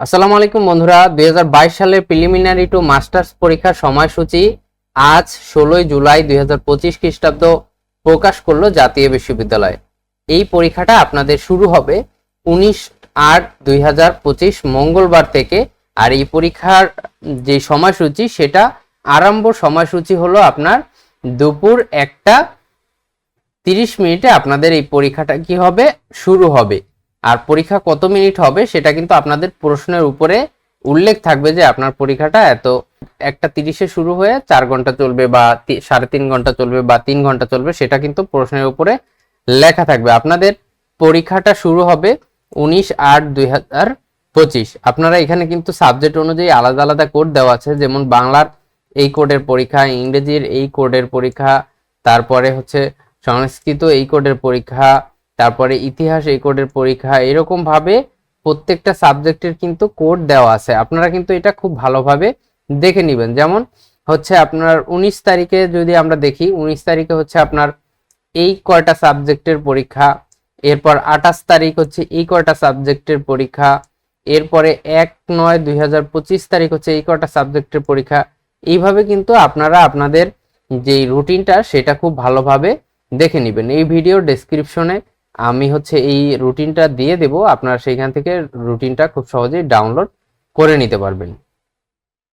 আসসালামু আলাইকুম বন্ধুরা, দুই সালের প্রিলিমিনারি টু মাস্টার্স পরীক্ষার সময়সূচি আজ ষোলোই জুলাই দু হাজার পঁচিশ খ্রিস্টাব্দ প্রকাশ করল জাতীয় বিশ্ববিদ্যালয়। এই পরীক্ষাটা আপনাদের শুরু হবে উনিশ আট দুই মঙ্গলবার থেকে, আর এই পরীক্ষার যে সময়সূচি সেটা আরম্ভ সময়সূচি হলো আপনার দুপুর একটা তিরিশ মিনিটে আপনাদের এই পরীক্ষাটা কি হবে, শুরু হবে। আর পরীক্ষা কত মিনিট হবে সেটা কিন্তু আপনাদের প্রশ্নের উপরে উল্লেখ থাকবে যে আপনার পরীক্ষাটা এত একটা তিরিশে শুরু হয়ে চার ঘণ্টা চলবে বা সাড়ে তিন ঘণ্টা চলবে বা তিন ঘণ্টা চলবে সেটা কিন্তু প্রশ্নের উপরে লেখা থাকবে। আপনাদের পরীক্ষাটা শুরু হবে উনিশ আট দুই হাজার পঁচিশ। আপনারা এখানে কিন্তু সাবজেক্ট অনুযায়ী আলাদা আলাদা কোড দেওয়া আছে, যেমন বাংলার এই কোডের পরীক্ষা, ইংরেজির এই কোডের পরীক্ষা, তারপরে হচ্ছে সংস্কৃত এই কোডের পরীক্ষা তারপরে ইতিহাস এই কোডের পরীক্ষা, এরকম ভাবে প্রত্যেকটা সাবজেক্টের কিন্তু কোড দেওয়া আছে। আপনারা কিন্তু এটা খুব ভালোভাবে দেখে নেবেন। যেমন হচ্ছে আপনার উনিশ তারিখে যদি আমরা দেখি, উনিশ তারিখে হচ্ছে আপনার এই কয়টা সাবজেক্টের পরীক্ষা, এরপর আঠাশ তারিখ হচ্ছে এই কয়টা সাবজেক্টের পরীক্ষা, এরপরে এক নয় দুই তারিখ হচ্ছে এই কয়টা সাবজেক্টের পরীক্ষা, এইভাবে কিন্তু আপনারা আপনাদের যেই রুটিনটা, সেটা খুব ভালোভাবে দেখে নেবেন। এই ভিডিও ডেসক্রিপশনে আমি হচ্ছে এই রুটিনটা দিয়ে দেব, আপনারা সেইখান থেকে রুটিনটা খুব সহজেই ডাউনলোড করে নিতে পারবেন।